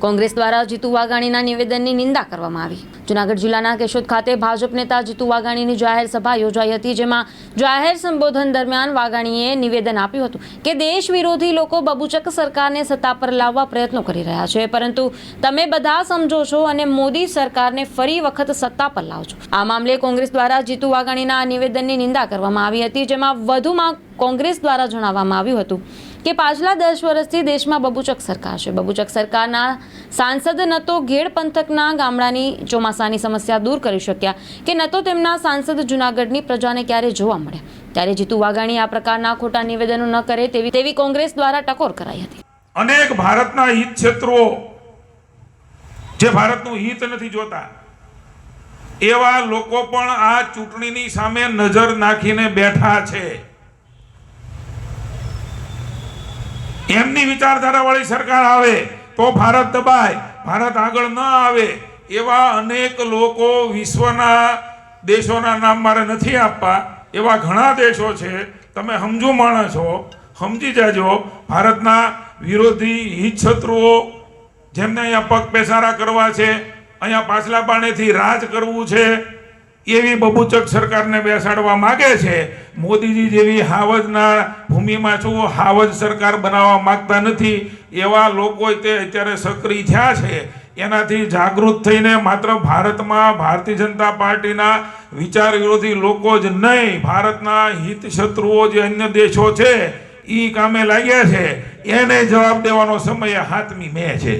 કોંગ્રેસ દ્વારા જીતુ વાઘાણીના નિવેદનની નિંદા કરવામાં આવી. જૂનાગઢ જિલ્લાના કેશોદ ખાતે ભાજપ નેતા જીતુ વાઘાણીની જાહેર સભા યોજાઈ હતી, જેમાં જાહેર સંબોધન દરમિયાન વાઘાણીએ નિવેદન આપ્યું હતું કે દેશ વિરોધી લોકો બબુચક સરકારને સત્તા પર લાવવા પ્રયત્નો કરી રહ્યા છે, પરંતુ તમે બધા સમજો છો અને મોદી સરકારને ફરી વખત સત્તા પર લાવજો આ મામલે કોંગ્રેસ દ્વારા જીતુ વાઘાણીના નિવેદનની નિંદા કરવામાં આવી હતી, જેમાં વધુમાં કોંગ્રેસ દ્વારા જણાવવામાં આવ્યું હતું કે પાછલા દસ વર્ષથી દેશમાં બબુચક સરકાર છે. બબુચક સરકારના સાંસદ ન તો ઘેડ પંથકના ગામડાની ચોમાસાની સમસ્યા દૂર કરી શક્યા કે ન તો તેમના સાંસદ જૂનાગઢની પ્રજાને ક્યારે જોવા મળ્યા. ત્યારે જીતુ વાઘાણી આ પ્રકારના ખોટા નિવેદનો ન કરે તેવી તેવી કોંગ્રેસ દ્વારા ટકોર કરાઈ હતી. અનેક ભારતના હિત ક્ષેત્રો જે ભારતનું હિત નથી જોતા, એવા લોકો પણ આ ચૂંટણીની સામે નજર નાખીને બેઠા છે. એમની વિચારધારા વાળી સરકાર આવે તો ભારત દબાય, ભારત આગળ ન આવે, એવા અનેક લોકો વિશ્વના દેશોના નામ મારે નથી આપવા, એવા ઘણા દેશો છે, તમે સમજુ માણસ સમજી જાજો, ભારતના વિરોધી હિતશત્રુઓ જેમને અહીંયા પગ પેસારા કરવા છે, અહીંયા પાછલા પાણેથી રાજ કરવું છે એવી બબુચક સરકારને બેસાડવા માગે છે. મોદીજી જેવી હાવજના ભૂમિમાં શું હાવજ સરકાર બનાવવા માગતા નથી. એવા લોકો તે અત્યારે સક્રિય થયા છે. એનાથી જાગૃત થઈને માત્ર ભારતમાં ભારતીય જનતા પાર્ટીના વિચાર વિરોધી લોકો જ નહીં, ભારતના હિત શત્રુઓ જે અન્ય દેશો છે એ કામે લાગ્યા છે. એને જવાબ દેવાનો સમય હાથમી મેં છે.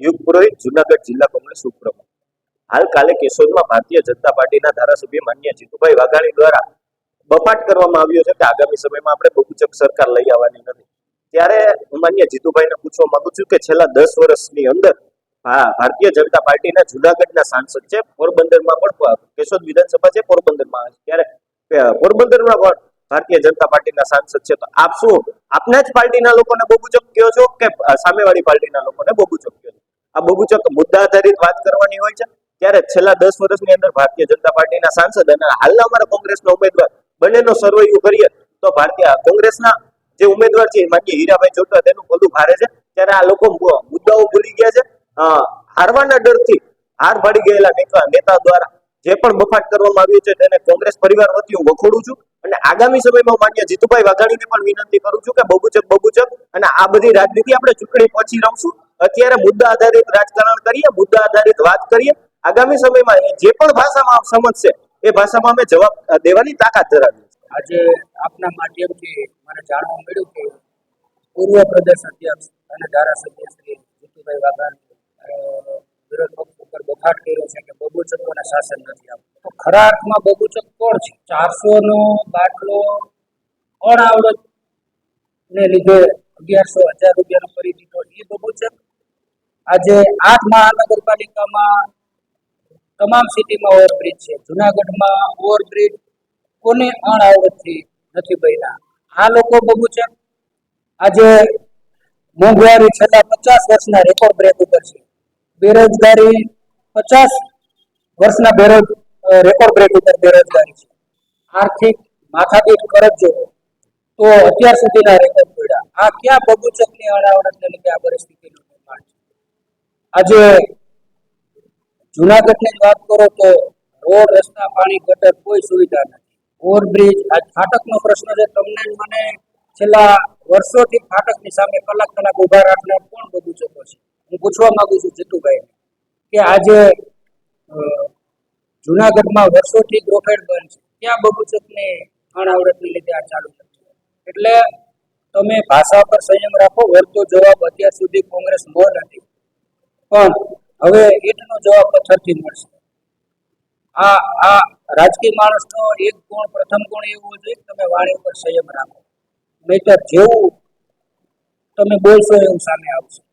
યુગ પુરોહિત, જુનાગઢ જિલ્લા કોંગ્રેસ ઉપપ્રમુખ. હાલ કાલે કેશોદમાં ભારતીય જનતા પાર્ટીના ધારાસભ્ય માન્ય જીતુભાઈ વાઘાણી દ્વારા બપાટ કરવામાં આવ્યો છે કે આગામી સમયમાં આપણે બહુચક સરકાર લઈ આવવાની નથી. ત્યારે હું માન્ય જીતુભાઈને પૂછવા માંગુ છું કે છેલ્લા દસ વર્ષની અંદર હા ભારતીય જનતા પાર્ટીના જુનાગઢના સાંસદ છે, પોરબંદરમાં પણ કેશોદ વિધાનસભા છે, પોરબંદરમાં ત્યારે પોરબંદરમાં પણ ભારતીય જનતા પાર્ટીના સાંસદ છે. તો આપ શું, આપના જ પાર્ટીના લોકોને બબુચક કહો છો કે સામેવાળી પાર્ટીના લોકોને બબુચક કહો છો? આ બબુચક મુદ્દા આધારિત વાત કરવાની હોય છે. ત્યારે છેલ્લા દસ વર્ષની અંદર ભારતીય જનતા પાર્ટીના સાંસદ અને હાલના અમારા કોંગ્રેસના ઉમેદવાર બંનેનો સર્વૈયું કરીએ તો ભારતીય કોંગ્રેસના જે ઉમેદવાર છે માન્ય હીરાભાઈ ચોટા તેનું પગલું ભારે છે. ત્યારે આ લોકો મુદ્દાઓ ભૂલી ગયા છે. હારવાના ડરથી હાર ભાડી ગયેલા નેતા દ્વારા જે પણ બફાટ કરવામાં આવ્યું છે, તેને કોંગ્રેસ પરિવાર વતી હું વખોડું છું. અને આગામી સમયમાં માન્ય જીતુભાઈ વાઘાણીને પણ વિનંતી કરું છું કે બબુચક બબુચક અને આ બધી રાજનીતિ આપણે ચૂંટણી પછી રમશું અત્યારે મુદ્દા આધારિત રાજકારણ કરીએ, મુદ્દા આધારિત વાત કરીએ. આગામી સમયમાં એ જે પણ ભાષામાં આપ સમજશે, એ ભાષામાં અમે જવાબ દેવાની તાકાત ધરાવીએ છીએ. આજે આપના માધ્યમથી મને જાણવા મળ્યું કે પૂર્વ પ્રદેશ અધ્યક્ષ અને ધારાસભ્ય શ્રી જીતુભાઈ વાઘાણી વિરોધ પક્ષ ઉપર બફાટ કર્યો છે કે બબુચકોને શાસન નથી આપતું તો ખરા અર્થમાં બબુચક કોણ છે? ચારસો નો બાટલો અણાવડત ને લીધે અગિયારસો હજાર રૂપિયાનો કરી દીધો એ બબુચક આજે આઠ મહાનગરપાલિકામાં તમામ સિટીમાં ઓવરબ્રિજ છે. જુનાગઢમાં ઓવરબ્રિજ કોને અણઆવડતથી નથી બન્યા. આ લોકો બબુચક આજે મોંઘવારી છેલ્લા પચાસ વર્ષના રેકોર્ડ બ્રેક ઉપર છે. બેરોજગારી પચાસ વર્ષના બેરોજ રેકોર્ડ બ્રેક ઉપર બેરોજગારી છે. આર્થિક માથાદીઠ કરજ જો તો અત્યાર સુધીના રેકોર્ડ તોડ્યા આ ક્યાં બબુચકની અણાવડતને લીધે આ પરિસ્થિતિનું નિર્માણ છે? આજે જુનાગઢની વાત કરો તો રોડ, રસ્તા, પાણી, ગટર કોઈ સુવિધા નથી. ઓવરબ્રિજ આ ફાટકનો પ્રશ્ન છે. તમને મને છેલ્લા વર્ષોથી ફાટકની સામે કલાક કલાક ઊભા રાખનાર કોણ બધું ચકો છે? હું પૂછવા માંગુ છું જીતુભાઈ કે આજે જુનાગઢમાં વર્ષોથી ગ્રોફેડ બંધ છે. ક્યાં બબુચકની અણાવડતને લીધે આ ચાલુ નથી એટલે તમે ભાષા પર સંયમ રાખો વળતો જવાબ અત્યાર સુધી કોંગ્રેસ મોર નથી. પણ હવે ઈટનો જવાબ પથ્થરથી મળશે. આ આ રાજકીય માણસનો એક ગુણ પ્રથમ ગુણ એવો છે કે તમે વાણી ઉપર સંયમ રાખો. નહીતર જેવું તમે બોલશો એવું સામે આવશે.